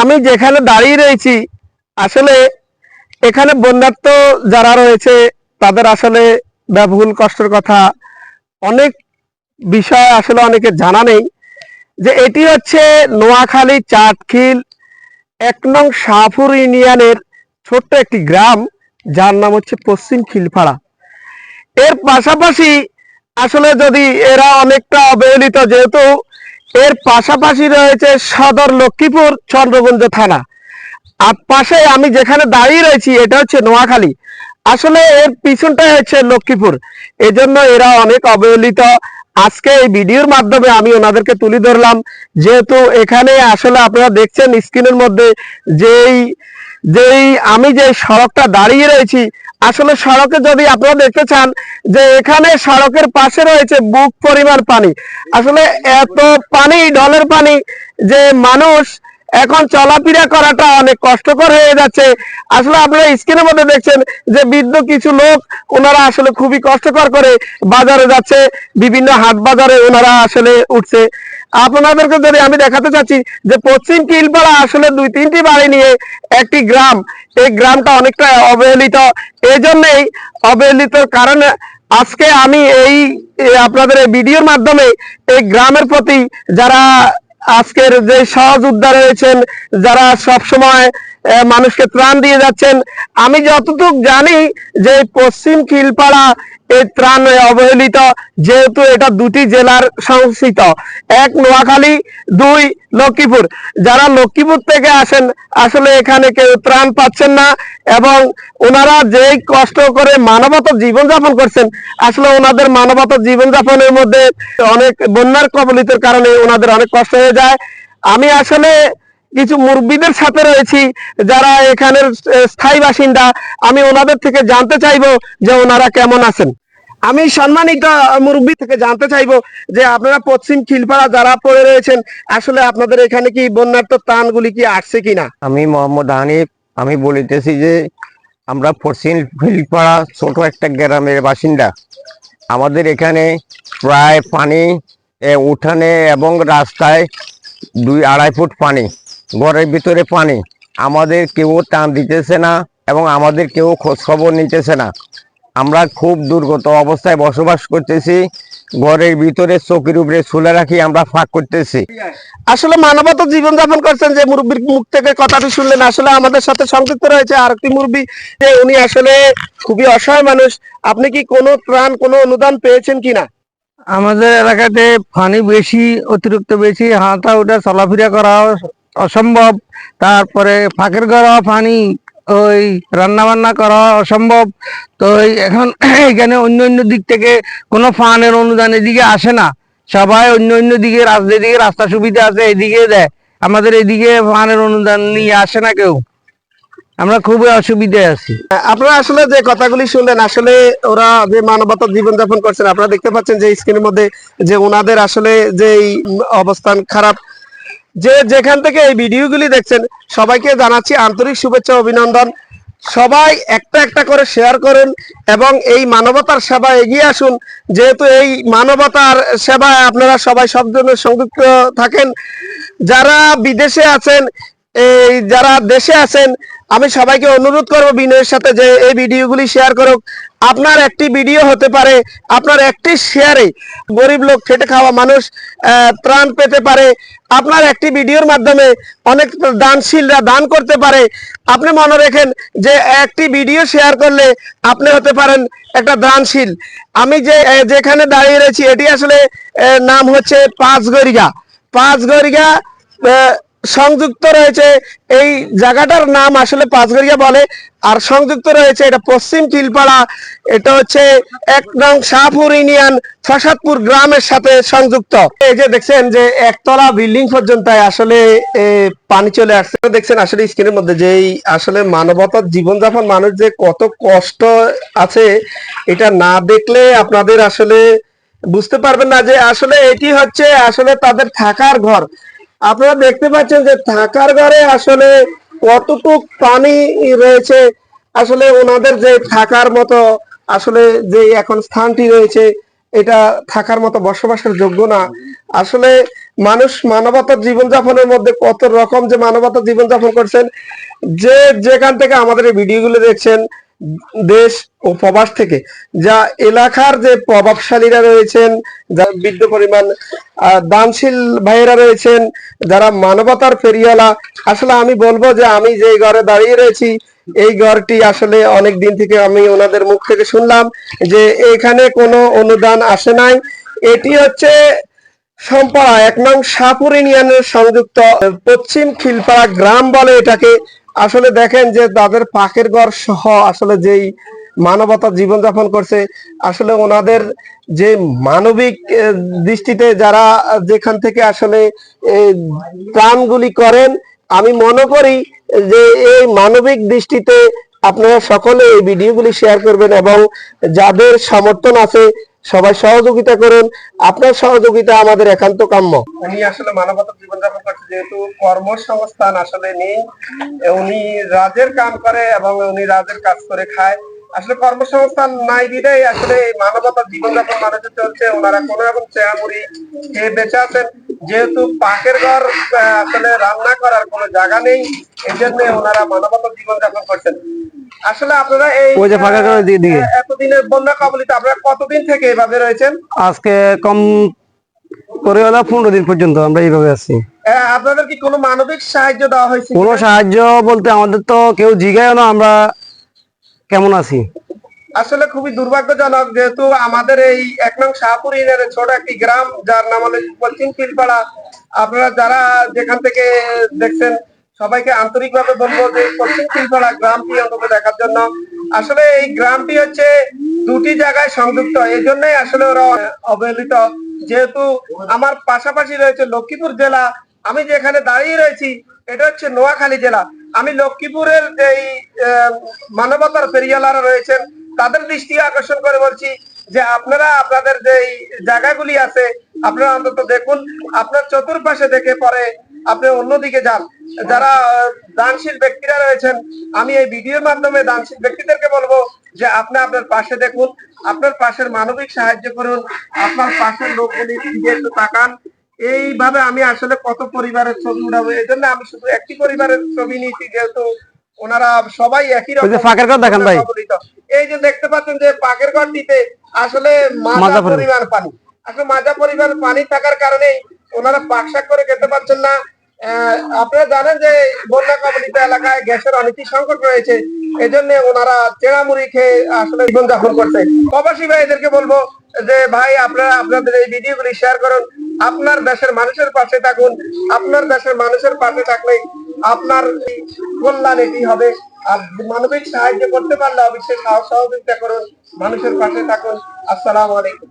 আমি যেখানে দাঁড়িয়ে রয়েছি, আসলে এখানে বন্যার্থ যারা রয়েছে, তাদের আসলে ব্যবহুল কষ্টের কথা। অনেক বিষয় আসলে অনেকে জানা নেই যে এটি হচ্ছে নোয়াখালী চাটখিল এক নং শাহপুর ইউনিয়নের ছোট্ট একটি গ্রাম, যার নাম হচ্ছে পশ্চিম খিলপাড়া। এর পাশাপাশি আসলে যদি এরা অনেকটা অবহেলিত, যেহেতু এর পাশাপাশি রয়েছে সদর লক্ষ্মীপুর চন্দ্রগঞ্জ থানা। আর পাশে আমি যেখানে দাঁড়িয়ে রয়েছি, এটা হচ্ছে নোয়াখালী। আসলে এর পিছনটাই হচ্ছে লক্ষ্মীপুর। এজন্য এরা অনেক অবহেলিত। আজকে এই ভিডিওর মাধ্যমে আমি ওনাদেরকে তুলে ধরলাম। যেহেতু এখানে আসলে আপনারা দেখছেন স্ক্রিনের মধ্যে যেই যেই আমি যে সড়কটা দাঁড়িয়ে রয়েছি, আসলে সড়কে যদি আপনারা দেখতে চান যে এখানে সড়কের পাশে রয়েছে বুক পরিমাণ পানি। আসলে এত পানি ডলের পানি যে মানুষ এখন চলাফেরা করাটা অনেক কষ্টকর হয়ে যাচ্ছে। আসলে আপনারা স্ক্রিনের মধ্যে দেখছেন যে বৃদ্ধ কিছু লোক ওনারা আসলে খুবই কষ্টকর করে বাজারে যাচ্ছে, বিভিন্ন হাট বাজারে ওনারা আসলে উঠছে। আপনাদেরকে যদি আমি দেখাতে চাচ্ছি যে পশ্চিম কিলপাড়া আসলে দুই তিনটি বাড়ি নিয়ে একটি গ্রাম, এই গ্রামটা অনেকটা অবহেলিত। এই জন্যেই অবহেলিত কারণে আজকে আমি এই আপনাদের এই ভিডিওর মাধ্যমে এই গ্রামের প্রতি যারা আজকের যে সহজ উদ্ধার রয়েছেন যারা সব সময় মানুষকে ত্রাণ দিয়ে যাচ্ছেন, আমি যতটুকু জানি যে পশ্চিম খিলপাড়া এই ত্রাণ অবহেলিত, যেহেতু এটা দুটি জেলার সংস্থিত এক নোয়াখালী, দুই লক্ষ্মীপুর। যারা লক্ষ্মীপুর থেকে আসেন, আসলে এখানে কেউ ত্রাণ পাচ্ছেন না এবং ওনারা যেই কষ্ট করে মানবত জীবনযাপন করছেন, আসলে ওনাদের মানবত জীবনযাপনের মধ্যে অনেক বন্যার কবলিতের কারণে ওনাদের অনেক কষ্ট হয়ে যায়। আমি আসলে কিছু মুরব্বীদের সাথে রয়েছি যারা এখানের স্থায়ী বাসিন্দা। আমি ওনাদের থেকে জানতে চাইব যে ওনারা কেমন আছেন। আমি সম্মানিত মুরব্বী থেকে জানতে চাইব যে আপনারা পশ্চিম খিলপাড়া যারা পড়ে রয়েছেন, আসলে আপনাদের এখানে কি বন্যার্থ ত্রাণগুলি কি আসছে কিনা? আমি মোহাম্মদ হানিফ। আমি বলিতেছি যে আমরা পশ্চিম ফিলপাড়া ছোট একটা গ্রামের বাসিন্দা। আমাদের এখানে প্রায় পানি উঠানে এবং রাস্তায় দুই আড়াই ফুট পানি। ঘরের ভিতরে পানি। আমাদের কেউ টান দিতেছে না এবং আমাদের কেউ খোঁজ খবর নিতেছে না। আমরা খুব দুর্গত অবস্থায় বসবাস করতেছি। ঘরের ভিতরে চোখের উপরে শুলে রাখি আমরা ফাঁক করতেছি। আসলে মানবত জীবনযাপন করছেন যে মুরব্বীর মুখ থেকে কথাটি শুনলেন আসলে আমাদের সাথে সংযুক্ত রয়েছে আর একটি মুরব্বী যে উনি আসলে খুবই অসহায় মানুষ। আপনি কি কোনো ত্রাণ কোনো অনুদান পেয়েছেন কিনা? আমাদের এলাকাতে পানি বেশি অতিরিক্ত বেশি হাঁটা ওঠা চলাফেরা করা অসম্ভব। তারপরে ফাঁকের করা পানি, ওই রান্না বান্না করা অসম্ভব। তো এখন এখানে অন্য অন্য দিক থেকে কোনো ফানের অনুদান এদিকে আসে না। সবাই অন্য অন্য দিকে, রাস্তা দিকে রাস্তা সুবিধা আছে, এদিকে দেয়। আমাদের এদিকে ফানের অনুদান নিয়ে আসে না কেউ। আমরা খুবই অসুবিধায় আছি। আপনারা আসলে যে কথাগুলি শুনলেন, আসলে ওরা যে মানবতার জীবনযাপন করছেন, আপনারা দেখতে পাচ্ছেন যে স্ক্রিনের মধ্যে যে ওনাদের আসলে যে অবস্থান খারাপ যে যেখান থেকে এই ভিডিওগুলি দেখছেন, সবাইকে জানাচ্ছি আন্তরিক শুভেচ্ছা অভিনন্দন। সবাই একটা একটা করে শেয়ার করেন এবং এই মানবতার সেবা এগিয়ে আসুন। যেহেতু এই মানবতার সেবায় আপনারা সবাই সব জন্য সংযুক্ত থাকেন, যারা বিদেশে আছেন এই যারা দেশে আছেন আমি সবাইকে অনুরোধ করব বিনয়ের সাথে যে এই ভিডিওগুলি শেয়ার করুক। আপনার একটি ভিডিও হতে পারে আপনার একটি শেয়ারে গরিব লোক খেটে খাওয়া মানুষ ত্রাণ পেতে পারে। আপনার একটি ভিডিওর মাধ্যমে অনেক দানশীলরা দান করতে পারে। আপনি মনে রেখেন যে একটি ভিডিও শেয়ার করলে আপনি হতে পারেন একটা দানশীল। আমি যে যেখানে দাঁড়িয়ে রয়েছি এটি আসলে নাম হচ্ছে পাঁচগড়িয়া আহ, সংযুক্ত রয়েছে। এই জায়গাটার নাম আসলে পাঁচগড়িয়া বলে। আর সংযুক্ত রয়েছে এটা পশ্চিম কিলপাড়া এটা হচ্ছে এক নং শাহপুর ইউনিয়ন, ফসাদপুর গ্রামের সাথে সংযুক্ত। এই যে দেখছেন যে একতলা বিল্ডিং পর্যন্ত আসলে পানি চলে আসছে। দেখছেন আসলে স্ক্রিনের মধ্যে যে আসলে মানবতার জীবনযাপন, মানুষ যে কত কষ্ট আছে, এটা না দেখলে আপনাদের আসলে বুঝতে পারবেন না যে আসলে এটি হচ্ছে আসলে তাদের থাকার ঘর। আপনারা দেখতে পাচ্ছেন যে থাকার ঘরে আসলে কতটুক পানি রয়েছে। আসলে ওনাদের যে থাকার মতো, আসলে যে এখন স্থানটি রয়েছে, এটা থাকার মতো বসবাসের যোগ্য না। আসলে মানুষ মানবতার জীবনযাপনের মধ্যে কত রকম যে মানবতার জীবনযাপন করছেন, যে যেখান থেকে আমাদের এই ভিডিওগুলো দেখছেন দেশ ও প্রবাস থেকে, যা এলাকার যে প্রভাবশালীরা রয়েছেন যারা বৃদ্ধ পরিমাণ দানশীল ভাইয়েরা রয়েছেন, যারা মানবতার ফেরিওয়ালা, আসলে আমি বলব যে আমি যে ঘরে দাঁড়িয়ে রয়েছি, এই ঘরটি আসলে অনেক দিন থেকে আমি ওনাদের মুখ থেকে শুনলাম যে এখানে কোনো অনুদান আসে নাই। এটি হচ্ছে সম্পাড়া, এক নং শাহপুর ইউনিয়নের সংযুক্ত, পশ্চিম খিলপাড়া গ্রাম বলে এটাকে আসলে দেখেন যে তাদের পাকের ঘর সহ আসলে যেই মানবতা জীবনযাপন করছে, আসলে ওনাদের যে মানবিক দৃষ্টিতে যারা যেখান থেকে আসলে এই ত্রাণগুলি করেন, আমি মনে করি যে এই মানবিক দৃষ্টিতে আপনারা সকলে এই ভিডিওগুলি শেয়ার করবেন এবং যাদের সমর্থন আছে সবাই সহযোগিতা করুন। আপনার সহযোগিতা আমাদের একান্ত কাম্য। উনি আসলে মানবতার জীবনযাপন করছে, যেহেতু কর্মসংস্থান আসলে নেই, উনি রাজের কাম করে এবং উনি রাজের কাজ করে খায়। আসলে কর্মসংস্থান নাই দিলেই আসলে মানবতার মানবতা জীবনযাপন মানুষের চলছে, ওনারা কোন রকম চেয়ামুড়ি খেয়ে বেঁচে আছেন। যেহেতু পাকের ঘর আসলে রান্না করার কোনো জায়গা নেই এই জন্য ওনারা মানবতা জীবনযাপন করছেন। আসলে আপনারা এই ওই যে ফাঁকা ঘরের দিকে। এতদিনের বন্যা কবলিত আপনারা কতদিন থেকে এভাবে রয়েছেন? আজকে কম করে হলো পনেরো দিন পর্যন্ত আমরা এইভাবে আছি। আপনাদের কি কোনো মানবিক সাহায্য দেওয়া হয়েছে কোনো সাহায্য বলতে আমাদের তো কেউ জিগায় না আমরা কেমন আছি। আসলে খুবই দুর্ভাগ্যজনক যেহেতু আমাদের এই এক নং শাহপুর ইউনিয়নের ছোট একটি গ্রাম, যার নাম হলো পশ্চিম পিলপাড়া আপনারা যারা যেখান থেকে দেখছেন, সবাইকে আন্তরিকভাবে বলব যে পশ্চিম পিলপাড়া গ্রামটি অন্তত দেখার জন্য। আসলে এই গ্রামটি হচ্ছে দুটি জায়গায় সংযুক্ত। এই জন্যই আসলে ওরা অবহেলিত। যেহেতু আমার পাশাপাশি রয়েছে লক্ষ্মীপুর জেলা, আমি যেখানে দাঁড়িয়ে রয়েছি, এটা হচ্ছে নোয়াখালী জেলা। আমি লক্ষ্মীপুরের যেই মানবতার ফেরিয়ালারা রয়েছেন। তাদের দৃষ্টি আকর্ষণ করে বলছি যে আপনারা, আপনাদের যে জায়গাগুলি আছে, আপনারা অন্তত দেখুন, আপনার চতুর্পাশে দেখে পরে আপনি অন্যদিকে যান। যারা, দানশীল ব্যক্তিরা রয়েছেন, আমি এই ভিডিওর মাধ্যমে দানশীল ব্যক্তিদেরকে বলব যে আপনি আপনার পাশে দেখুন, আপনার পাশের মানবিক সাহায্য করুন, আপনার পাশের লোকগুলি দিকে একটু তাকান। এইভাবে আমি আসলে কত পরিবারের ছবি উঠাবো এই জন্য আমি শুধু একটি পরিবারের ছবি নিয়েছি, যেহেতু ওনারা সবাই একই রকম ফাঁকের ঘর দেখান ভাই। এই যে দেখতে পাচ্ছেন যে পাকের ঘরটিতে আসলে মাজা পরিমাণ। পানি। আসলে মাজা পরিমাণ পানি থাকার কারণে ওনারা পাকশাক করে খেতে পারছেন না। আপনারা জানেন যে বন্যা কবলিত এলাকায় গ্যাসের অনেকই সংকট রয়েছে। এজন্য ওনারা চেরামুড়ি খেয়ে আসলে জীবনযাপন করছে। প্রবাসী ভাইদেরকে বলব যে ভাই আপনারা আপনাদের এই ভিডিওগুলি শেয়ার করুন। আপনার দেশের মানুষের পাশে থাকুন। আপনার দেশের মানুষের পাশে থাকলেই আপনার কল্যাণ এটি হবে? আর মানবিক সাহায্য করতে পারলে অবশ্যই সহযোগিতা করুন মানুষের পাশে থাকুন। আসসালাম আলাইকুম।